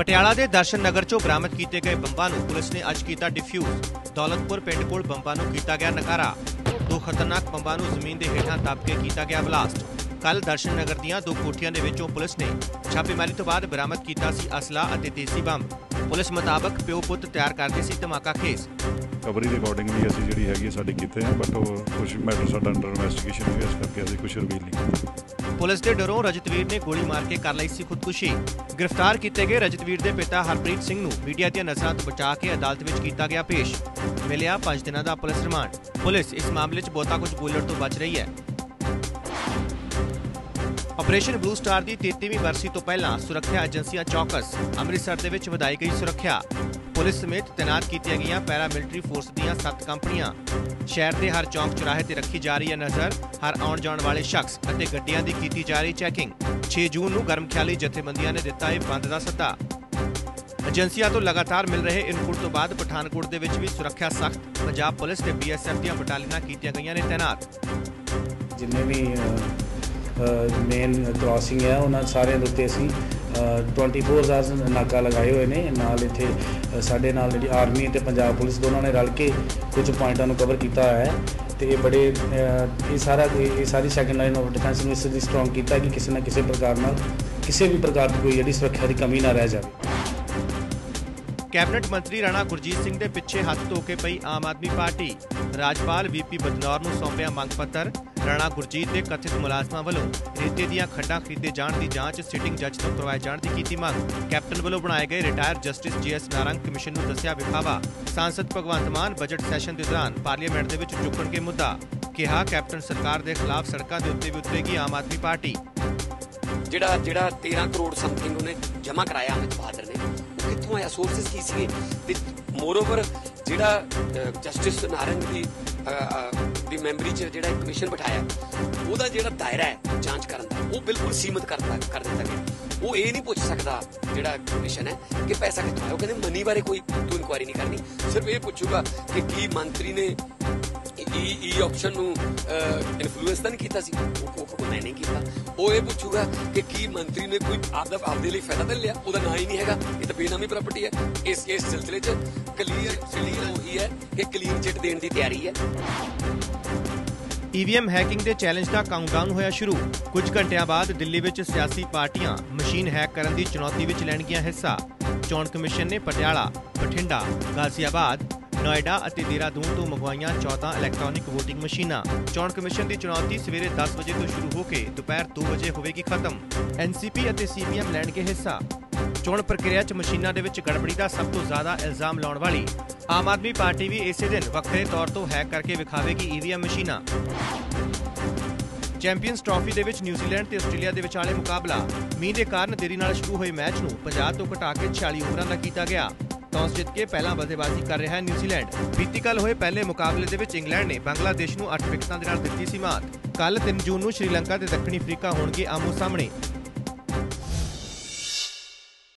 ਪਟਿਆਲਾ ਦੇ ਦਰਸ਼ਨ ਨਗਰ ਚੋਂ ਬਰਾਮਦ ਕੀਤੇ ਗਏ ਬੰਬਾਂ ਨੂੰ ਪੁਲਿਸ ਨੇ ਅੱਜ ਕੀਤਾ ਡਿਫਿਊਜ਼। ਦੌਲਤਪੁਰ ਪਿੰਡ ਕੋਲ ਬੰਬਾਂ ਨੂੰ ਕੀਤਾ ਗਿਆ ਨਕਾਰਾ। ਦੋ ਖਤਰਨਾਕ ਬੰਬਾਂ ਨੂੰ ਜ਼ਮੀਨ ਦੇ ਹੇਠਾਂ ਦੱਬ ਕੇ ਕੀਤਾ ਗਿਆ ਬਲਾਸਟ। ਕੱਲ ਦਰਸ਼ਨ ਨਗਰ ਦੀਆਂ ਦੋ ਕੋਠੀਆਂ ਦੇ ਵਿੱਚੋਂ ਪੁਲਿਸ ਨੇ ਛਾਪੇਮਾਰੀ ਤੋਂ ਬਾਅਦ ਬਰਾਮਦ ਕੀਤਾ ਸੀ ਅਸਲਾ ਅਤੇ ਦੇਸੀ ਬੰਬ। ਪੁਲਿਸ ਮੁਤਾਬਕ ਪਿਓ ਪੁੱਤ ਤਿਆਰ ਕਰਦੇ ਸੀ ਧਮਾਕਾ ਖੇਸ। ਕਵਰੀ ਦੇ ਅਕੋਰਡਿੰਗ ਵੀ ਅਸੀਂ ਜਿਹੜੀ ਹੈਗੀ ਹੈ ਸਾਡੀ ਕੀਤੇ ਆ ਬਟ ਉਹ ਕੁਝ ਮੈਟਰ ਸਾਡਾ ਅੰਡਰ ਇਨਵੈਸਟੀਗੇਸ਼ਨ ਹੈ ਇਸ ਕਰਕੇ ਅਸੀਂ ਕੁਝ ਰਿਵੀਲ ਨਹੀਂ ਪੁਲਿਸ ਦੇ ਡਰੋਂ ਰਜਤਵੀਰ ਨੇ ਗੋਲੀ ਮਾਰ ਕੇ ਕਰ ਲਈ ਸੀ ਖੁਦਕੁਸ਼ੀ। ਗ੍ਰਿਫਤਾਰ ਕੀਤੇ ਗਏ ਰਜਤਵੀਰ ਦੇ ਪਿਤਾ ਹਰਪ੍ਰੀਤ ਸਿੰਘ ਨੂੰ ਮੀਡੀਆ ਦੀਆਂ ਨਜ਼ਰਾਂ ਤੋਂ ਬਚਾ ਕੇ ਅਦਾਲਤ ਵਿੱਚ ਕੀਤਾ ਗਿਆ ਪੇਸ਼। ਮਿਲਿਆ 5 ਦਿਨਾਂ ਦਾ ਪੁਲਿਸ ਰਿਮਾਂਡ। ਪੁਲਿਸ ਇਸ ਮਾਮਲੇ 'ਚ ਬਹੁਤਾ ਕੁਝ ਬੋਲਣ ਤੋਂ ਬਚ ਰਹੀ ਹੈ। ਆਪਰੇਸ਼ਨ ਬਲੂ ਸਟਾਰ ਦੀ 33ਵੀਂ ਬਰਸੀ ਤੋਂ ਪਹਿਲਾਂ ਸੁਰੱਖਿਆ ਏਜੰਸੀਆਂ ਚੌਕਸ ਅੰਮ੍ਰਿਤਸਰ ਦੇ ਵਿੱਚ ਵਧਾਈ ਗਈ ਸੁਰੱਖਿਆ। ਪੁਲਿਸ ਸਮੇਤ ਤਾਇਨਾਤ ਕੀਤੀਆਂ ਗਈਆਂ ਪੈਰਾ ਮਿਲਟਰੀ ਫੋਰਸ ਦੀਆਂ 7 ਕੰਪਨੀਆਂ। ਸ਼ਹਿਰ ਦੇ ਹਰ ਚੌਂਕ ਚੁਰਾਹੇ ਤੇ ਰੱਖੀ ਜਾ ਰਹੀ ਹੈ ਨਜ਼ਰ। ਹਰ ਆਉਣ ਜਾਣ ਵਾਲੇ ਸ਼ਖਸ ਅਤੇ ਗੱਡੀਆਂ ਦੀ ਕੀਤੀ ਜਾ ਰਹੀ ਚੈਕਿੰਗ। 6 ਜੂਨ ਨੂੰ ਗਰਮ ਖਿਆਲੀ ਜਥੇਬੰਦੀਆਂ ਨੇ ਦਿੱਤਾ ਇਹ ਬੰਦ ਦਾ ਸੱਦਾ। ਏਜੰਸੀਆਂ ਤੋਂ ਲਗਾਤਾਰ ਮਿਲ ਰਹੇ ਇਨਪੁਟ ਤੋਂ ਬਾਅਦ ਪਠਾਨਕੋਟ ਦੇ ਵਿੱਚ ਵੀ ਸੁਰੱਖਿਆ ਸਖਤ ਪੰਜਾਬ ਪੁਲਿਸ ਤੇ ਬੀਐਸਐਫ ਦੀਆਂ ਬਟਾਲੀਅਨਾਂ ਕੀਤੀਆਂ ਗਈਆਂ ਨੇ ਤਾਇਨਾਤ ਜਿੰਨੇ ਵੀ ਮੇਨ ਕ੍ਰਾਸਿੰਗ ਹੈ। ਉਹਨਾਂ ਸਾਰਿਆਂ ਦੇ ਉੱਤੇ ਅਸੀਂ ਅ, 24 ਆਵਰਸ ਨਾਕਾ ਲਗਾਏ ਹੋਏ ਨੇ। ਨਾਲ ਇੱਥੇ ਸਾਡੇ ਨਾਲ ਜਿਹੜੀ ਆਰਮੀ ਤੇ ਪੰਜਾਬ ਪੁਲਿਸ ਦੋਨਾਂ ਨੇ ਰਲ ਕੇ ਕੁਝ ਪੁਆਇੰਟਾਂ ਨੂੰ ਕਵਰ ਕੀਤਾ ਹੋਇਆ ਹੈ। ਤੇ ਇਹ ਬੜੇ ਇਹ ਸਾਰਾ ਇਹ ਸਾਰੀ ਸੈਕੰਡ ਲਾਈਨ ਆਫ ਡਿਫੈਂਸ ਨੂੰ ਇਸ ਲਈ ਸਟਰੋਂਗ ਕੀਤਾ ਕਿ ਕਿਸੇ ਨਾ ਕਿਸੇ ਪ੍ਰਕਾਰ ਨਾਲ ਕਿਸੇ ਵੀ ਪ੍ਰਕਾਰ ਦੀ ਕੋਈ ਜਿਹੜੀ ਸੁਰੱਖਿਆ ਦੀ ਕਮੀ ਨਾ ਰਹਿ ਜਾਵੇ। ਕੈਬਨਿਟ ਮੰਤਰੀ ਰਾਣਾ ਗੁਰਜੀਤ ਸਿੰਘ ਦੇ ਪਿੱਛੇ ਹੱਥ ਧੋ ਕੇ ਪਈ ਆਮ ਆਦਮੀ ਪਾਰਟੀ। ਰਾਜਪਾਲ ਵੀਪੀ ਬਦਨੌਰ ਨੂੰ ਸੌਂਪਿਆ ਮੰਗ ਪੱਤਰ। ਰਾਣਾ ਗੁਰਜੀਤ ਦੇ ਕਥਿਤ ਮੁਲਾਜ਼ਮਾਂ ਵੱਲੋਂ ਰੇਤੇ ਦੀਆਂ ਖੱਡਾਂ ਖਰੀਦੇ ਜਾਣ ਦੀ ਜਾਂਚ ਸਿਟਿੰਗ ਜੱਜ ਤੋਂ ਕਰਵਾਏ ਜਾਣ ਦੀ ਕੀਤੀ ਮੰਗ। ਕੈਪਟਨ ਵੱਲੋਂ ਬਣਾਏ ਗਏ retire justice GS Narang commission ਨੂੰ ਦੱਸਿਆ ਵਿਖਾਵਾ। ਸਾਂਸਦ ਭਗਵੰਤ ਮਾਨ ਬਜਟ ਸੈਸ਼ਨ ਦੇ ਦੌਰਾਨ ਪਾਰਲੀਮੈਂਟ ਦੇ ਵਿੱਚ ਚੁੱਕਣਗੇ ਮੁੱਦਾ, ਕਿਹਾ ਕੈਪਟਨ ਸਰਕਾਰ ਦੇ ਖਿਲਾਫ ਸੜਕਾਂ ਦੇ ਉੱਤੇ ਵੀ ਉਤਰੇਗੀ ਆਮ ਆਦਮੀ ਪਾਰਟੀ। ਜਿਹੜਾ ਜਿਹੜਾ 13 ਕਰੋੜ ਸਮਥਿੰਗ ਉਹਨੇ ਜਮ੍ਹਾਂ ਕਰਾਇਆ ਅਮਿਤ ਬਹਾਦਰ ਨੇ। ਕਿੱਥੋਂ ਆਇਆ? ਸੋਰਸਸ ਕੀ ਸੀਗੇ? ਤੇ ਮੋਰਓਵਰ ਜਿਹੜਾ ਜਸਟਿਸ ਨਾਰੰਗ ਦੀ ਦੀ ਮੈਂਬਰੀ ਚ ਜਿਹੜਾ ਕਮਿਸ਼ਨ ਬਿਠਾਇਆ, ਉਹਦਾ ਜਿਹੜਾ ਦਾਇਰਾ ਹੈ ਜਾਂਚ ਕਰਨ ਦਾ, ਉਹ ਬਿਲਕੁਲ ਸੀਮਿਤ ਕਰਤਾ ਕਰ ਦਿੱਤਾ ਗਿਆ। ਉਹ ਇਹ ਨਹੀਂ ਪੁੱਛ ਸਕਦਾ, ਜਿਹੜਾ ਕਮਿਸ਼ਨ ਹੈ, ਕਿ ਪੈਸਾ ਕਿੱਥੋਂ ਆਇਆ? ਉਹ ਕਹਿੰਦੇ ਮਨੀ ਬਾਰੇ ਕੋਈ ਤੂੰ ਇਨਕੁਆਇਰੀ ਨਹੀਂ ਕਰਨੀ। ਸਿਰਫ ਇਹ ਪੁੱਛੂਗਾ ਕਿ ਕੀ ਮੰਤਰੀ ਨੇ ਈ ਈ ਆਪਸ਼ਨ ਨੂੰ ਇਨਫਲੂਐਂਸ ਤਾਂ ਨਹੀਂ ਕੀਤਾ ਸੀ? ਉਹ ਮੈਂ ਨਹੀਂ ਕੀਤਾ। ਉਹ ਇਹ ਪੁੱਛੂਗਾ ਕਿ ਕੀ ਮੰਤਰੀ ਨੇ ਕੋਈ ਆਪਦਾ ਆਪਦੇ ਲਈ ਫਾਇਦਾ ਤਾਂ ਲਿਆ? ਉਹਦਾ ਨਾਂ ਹੀ ਨਹੀਂ ਹੈਗਾ। ਇਹ ਤਾਂ ਬੇਨਾਮੀ ਪ੍ਰਾਪਰਟੀ ਹੈ। ਇਸ ਇਸ ਸਿਲਸਿਲੇ 'ਚ ਕਲੀਅਰ ਕਲੀਅਰ ਉਹੀ ਹੈ ਕਿ ਕਲੀਨ ਚਿੱਟ ਦੇਣ ਦੀ ਤਿਆਰੀ ਹੈ। ਈਵੀਐਮ ਹੈਕਿੰਗ ਦੇ ਚੈਲੰਜ ਦਾ ਕਾਊਂਟਡਾਊਨ ਹੋਇਆ ਸ਼ੁਰੂ। ਕੁਝ ਘੰਟਿਆਂ ਬਾਅਦ ਦਿੱਲੀ ਵਿੱਚ ਸਿਆਸੀ ਪਾਰਟੀਆਂ ਮਸ਼ੀਨ ਹੈਕ ਕਰਨ ਦੀ ਚੁਣੌਤੀ ਵਿੱਚ ਲੈਣਗੀਆਂ ਹਿੱਸਾ। ਚੋਣ ਕਮਿਸ਼ਨ ਨੇ ਪਟਿਆਲਾ, ਬਠਿੰਡਾ, ਗਾਜ਼ੀਆਬਾਦ ਨੋਇਡਾ ਅਤੇ ਦੇਹਰਾਦੂਨ ਤੋਂ ਮੰਗਵਾਈਆਂ 14 ਇਲੈਕਟ੍ਰੋਨਿਕ VOTING ਮਸ਼ੀਨਾਂ। ਚੋਣ ਕਮਿਸ਼ਨ ਦੀ ਚੁਣੌਤੀ ਸਵੇਰੇ 10 ਵਜੇ ਤੋਂ ਸ਼ੁਰੂ ਹੋ ਕੇ ਦੁਪਹਿਰ 2 ਵਜੇ ਹੋਵੇਗੀ ਖਤਮ। ਐਨਸੀਪੀ ਅਤੇ ਸੀਪੀਐਮ ਲੈਣਗੇ ਹਿੱਸਾ। ਚੋਣ ਪ੍ਰਕਿਰਿਆ 'ਚ ਮਸ਼ੀਨਾਂ ਦੇ ਵਿੱਚ ਗੜਬੜੀ ਦਾ ਸਭ ਤੋਂ ਜ਼ਿਆਦਾ ਇਲਜ਼ਾਮ ਲਾਉਣ ਵਾਲੀ ਆਮ ਆਦਮੀ ਪਾਰਟੀ ਵੀ ਇਸੇ ਦਿਨ ਵੱਖਰੇ ਤੌਰ ਤੋਂ ਹੈਕ ਕਰਕੇ ਵਿਖਾਵੇਗੀ ਈਵੀਐਮ ਮਸ਼ੀਨਾਂ। ਚੈਂਪੀਅਨਸ ਟਰਾਫੀ ਦੇ ਵਿੱਚ ਨਿਊਜ਼ੀਲੈਂਡ ਤੇ ਆਸਟ੍ਰੇਲੀਆ ਦੇ ਵਿਚਾਲੇ ਮੁਕਾਬਲਾ। ਮੀਂਹ ਦੇ ਕਾਰਨ ਦੇਰੀ ਨਾਲ ਸ਼ੁਰੂ ਹੋਏ ਮੈਚ ਨੂੰ 50 ਤੋਂ ਘਟਾ ਕੇ 46 ਓਵਰਾਂ ਦਾ ਕੀਤਾ ਗਿਆ। ਟਾਸ ਜਿੱਤ ਕੇ ਪਹਿਲਾਂ ਬੱਲੇਬਾਜ਼ੀ ਕਰ ਰਿਹਾ ਹੈ ਨਿਊਜ਼ੀਲੈਂਡ। ਬੀਤੀ ਕੱਲ ਹੋਏ ਪਹਿਲੇ ਮੁਕਾਬਲੇ ਦੇ ਵਿੱਚ ਇੰਗਲੈਂਡ ਨੇ ਬੰਗਲਾਦੇਸ਼ ਨੂੰ 8 ਵਿਕਟਾਂ ਦੇ ਨਾਲ ਦਿੱਤੀ ਸੀ ਮਾਤ। ਕੱਲ 3 ਜੂਨ ਨੂੰ ਸ਼੍ਰੀਲੰਕਾ ਤੇ ਦੱਖਣੀ ਅਫਰੀਕਾ ਹੋਣਗੇ ਆਮੋ ਸਾਹਮਣੇ।